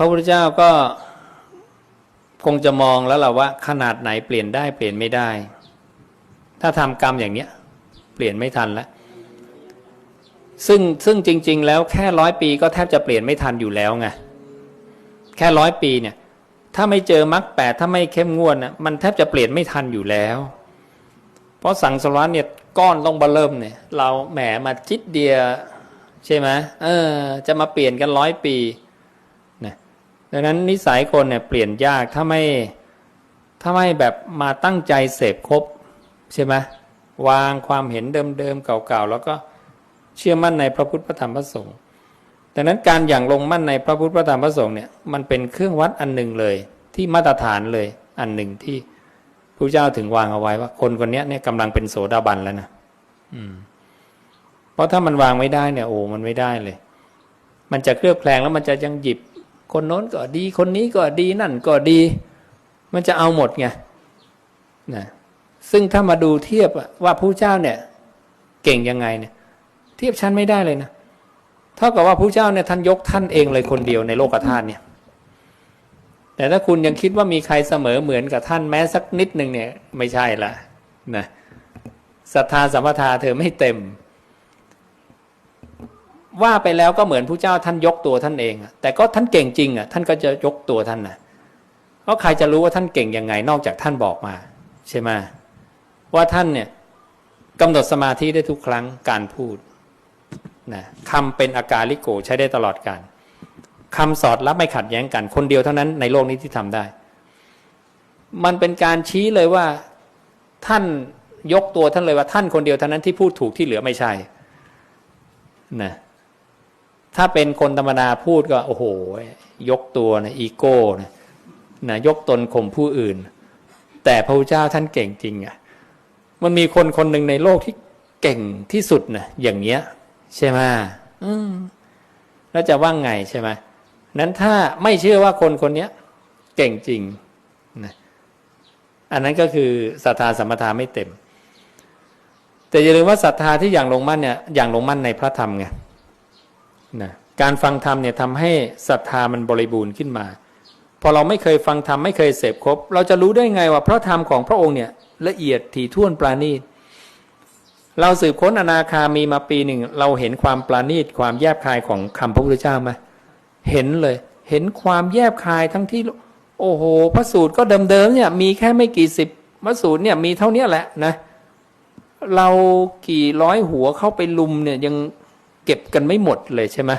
พระพุทธเจ้าก็คงจะมองแล้วล่ะว่า ขนาดไหนเปลี่ยนได้เปลี่ยนไม่ได้ ถ้าทำกรรมอย่างเนี้ย เปลี่ยนไม่ทันแล้วซึ่งซึ่งจริง ๆ แล้วแค่ร้อยปีก็แทบจะเปลี่ยนไม่ทันอยู่แล้วไงแค่ร้อยปีเนี่ย ถ้าไม่เจอมรรคแปดถ้าไม่เข้มงวดนะมันแทบจะเปลี่ยนไม่ทันอยู่แล้ว เพราะสังสารวัฏเนี่ยก้อนต้องบอเริ่มเนี่ย เราแหมมาจิตเดียใช่ไหมเออ จะมาเปลี่ยนกันร้อยปี ดังนั้นนิสัยคนเนี่ยเปลี่ยนยากถ้าไม่ถ้าไม่แบบมาตั้งใจเสพครบใช่ไหมวางความเห็นเดิมๆเก่าๆแล้วก็เชื่อมั่นในพระพุทธพระธรรมพระสงฆ์ดังนั้นการอย่างลงมั่นในพระพุทธพระธรรมพระสงฆ์เนี่ยมันเป็นเครื่องวัดอันหนึ่งเลยที่มาตรฐานเลยอันหนึ่งที่พระเจ้าถึงวางเอาไว้ว่า คนคนเนี้ยเนี่ยกำลังเป็นโสดาบันแล้วนะอืม เพราะถ้ามันวางไม่ได้เนี่ยโอ้มันไม่ได้เลย มันจะเคลือบแคลงแล้วมันจะยังหยิบ คนโน้นก็ดี คนนี้ก็ดีนั่นก็ดี มันจะเอาหมดไงนะซึ่งถ้ามาดูเทียบว่าผู้เจ้าเนี่ย เก่งยังไงเนี่ย เทียบชั้นไม่ได้เลยนะเท่ากับว่าผู้เจ้าเนี่ยท่านยกท่านเองเลยคนเดียวในโลกธาตุเนี่ย แต่ถ้าคุณยังคิดว่ามีใครเสมอเหมือนกับท่านแม้สักนิดหนึ่งเนี่ย ไม่ใช่ละนะศรัทธาสัมปทาเธอไม่เต็ม ว่าไปแล้วก็เหมือนผู้เจ้าท่านยกตัวท่านเอง แต่ก็ท่านเก่งจริงอะท่านก็จะยกตัวท่านนะเพราะใครจะรู้ว่าท่านเก่งยังไง นอกจากท่านบอกมา ใช่ไหมว่าท่านเนี่ยกำหนดสมาธิได้ทุกครั้งการพูดนะคำเป็นอาการลิโกใช้ได้ตลอดการคำสอดรับไม่ขัดแย้งกัน คนเดียวเท่านั้นในโลกนี้ที่ทำได้ มันเป็นการชี้เลยว่าท่านยกตัวท่านเลยว่าท่านคนเดียวเท่านั้นที่พูดถูกที่เหลือไม่ใช่นะ ถ้าเป็นคนธรรมดาพูดก็โอ้โห ยกตัวนะอีโก้นะนะยกตนข่มผู้อื่น แต่พระพุทธเจ้าท่านเก่งจริงอะ่ะมันมีคนคนหนึ่งในโลกที่เก่งที่สุดนะอย่างเนี้ย ใช่ไหมอืมแล้วจะว่างไงใช่ไหมนั้นถ้าไม่เชื่อว่าคนคนนี้เก่งจริงนะอันนั้นก็คือศรัทธาสัมปทาไม่เต็ม แต่อย่าลืมว่าศรัทธาที่อย่างลงมั่นเนี่ยอย่างลงมั่นในพระธรรมไง นะการฟังธรรมเนี่ยทำให้ศรัทธามันบริบูรณ์ขึ้นมา พอเราไม่เคยฟังธรรมไม่เคยเสพครบ เราจะรู้ได้ไงว่าพระธรรมของพระองค์เนี่ยละเอียดถี่ถ้วนปราณีตเราสืบค้นอนาคามีมาปีหนึ่ง เราเห็นความปราณีตความแยบคายของคำพระพุทธเจ้าไหมเห็นเลย เห็นความแยบคายทั้งที่ โอ้โห พระสูตรก็เดิมๆเนี่ย มีแค่ไม่กี่สิบพระสูตรเนี่ยมีเท่านี้แหละนะ เรากี่ร้อยหัวเข้าไปลุมเนี่ยยัง เก็บกันไม่หมดเลยใช่ไหม